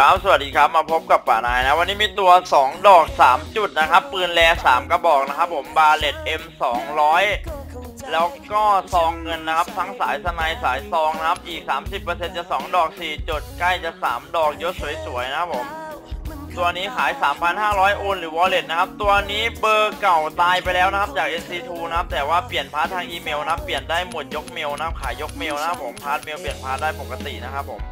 ครับสวัสดีครับมาพบกับป่านายนะ วันนี้มีตัว 2 ดอก 3 จุดนะครับ ปืนแร3กระบอกนะครับผมบาเลต M 200 แล้วก็ซองเงินนะครับ ทั้งสายสไนด์สายซองนะครับ อีก 30%จะ 2 ดอก 4 จุด ใกล้จะ 3 ดอกยศสวยๆนะครับผม ตัวนี้ขาย 3,500 โอนหรือ wallet นะครับ ตัวนี้เบอร์เก่าตายไปแล้วนะครับ จาก NC2 นะครับ แต่ว่าเปลี่ยนพาร์ททางอีเมลนะเปลี่ยนได้หมดยกเมลนะขายยกเมลนะครับผมพาร์ทเมลเปลี่ยนพาร์ทได้ปกตินะครับผม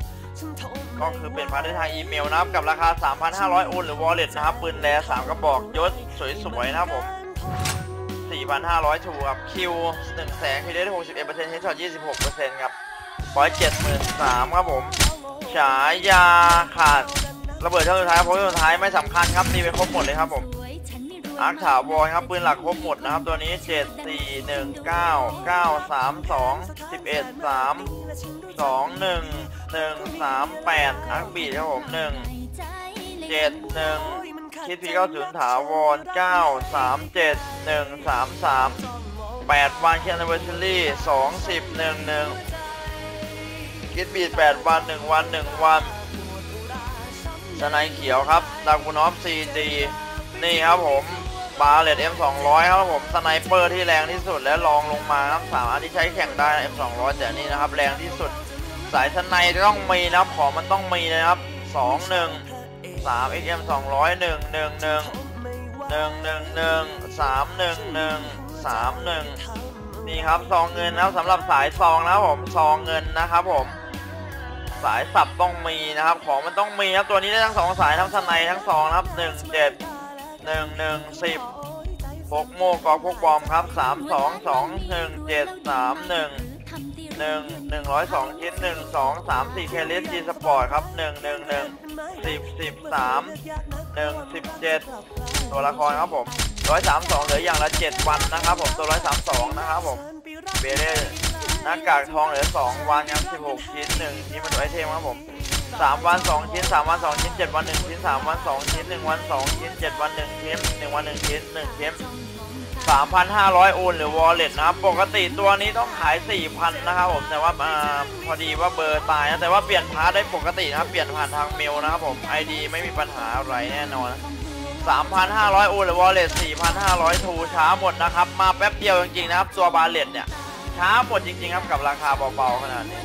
ก็คือเป็นพาร์ทได้ทางอีเมลนะครับ กับราคา 3,500 โอนหรือ wallet นะครับ ปืนแร่3กระบอกยศสวยๆนะครับผม 4,500 ถูกครับ คิว1แสงพีเดส61%เฮดช็อต26%ครับ173,000ครับผม ฉายาขาด ระเบิดช่องสุดท้ายโพสต์สุดท้ายไม่สำคัญครับตีไปครบหมดเลยครับผม อาร์คถาวรครับปืนหลักครบหมดนะครับ ตัวนี้ 7 4 1 9 9 3 2 11 3 2 1 1 3 8อาร์คบีดครับผม 1 7 1 คิดพี90ถาวร 9 3 7 1 3 3 8 วันเคียนเวอร์ชลี่2 10 1 1คิดบีด8วัน 1 วัน 1 วันสไนเขียวครับดากุนอฟซีดีนี่ครับผม บาเลต M200 ครับผมสไนเปอร์ที่แรงที่สุดและรองลงมาครับสามารถที่ใช้แข่งได้ M200 แต่นี่นะครับแรงที่สุด สายสไนต้องมีนะครับของมันต้องมีนะครับ 2 1 3 XM 200 1 1 1 1 1 1 3 1 1 3 1 นี่ครับซองเงินนะครับสำหรับสายซองนะครับผมซองเงินนะครับผมสายสับต้องมีนะครับ ของมันต้องมีครับตัวนี้ได้ทั้งสองสายทั้งสไนทั้งสองนะครับหนึ่งเจ็ด หนึ่งหนึ่งสิบพกโมกอกพวกบอมครับสามสองสองหนึ่งเจ็ดสามหนึ่งหนึ่งหนึ่งร้อยสองชิ้นหนึ่งสองสามสี่เคลิสจีสปอร์ตครับหนึ่งหนึ่งหนึ่งสิบสิบสามหนึ่งสิบเจ็ดตัวละครครับผมร้อยสามสองเหลืออย่างละเจ็ดวันนะครับผมตัวร้อยสามสองนะครับผมเบเล่หน้ากากทองเหลือสองวันครับสิบหกชิ้นหนึ่งชิ้นมันไอเทมครับผม สามวันสองชิ้นสามวันสองชิ้นเจ็ดวันหนึ่งชิ้นสามวันสองชิ้นหนึ่งวันสองชิ้นเจ็ดวันหนึ่งชิ้นหนึ่งวันหนึ่งชิ้นหนึ่งชิ้น3,500โอนหรือ wallet นะครับปกติตัวนี้ต้องขาย4,000นะครับผมแต่ว่าพอดีว่าเบอร์ตายนะแต่ว่าเปลี่ยนพาร์ทได้ปกตินะครับเปลี่ยนผ่านทางเมลนะครับผม ID ไม่มีปัญหาอะไรแน่นอน3,500 โอนหรือ wallet 4,500 ทูช้าหมดนะครับ มาแป๊บเดียวจริงๆนะครับ ตัวบาเลตเนี่ย ช้าหมดจริงๆครับกับราคาเบาๆขนาดนี้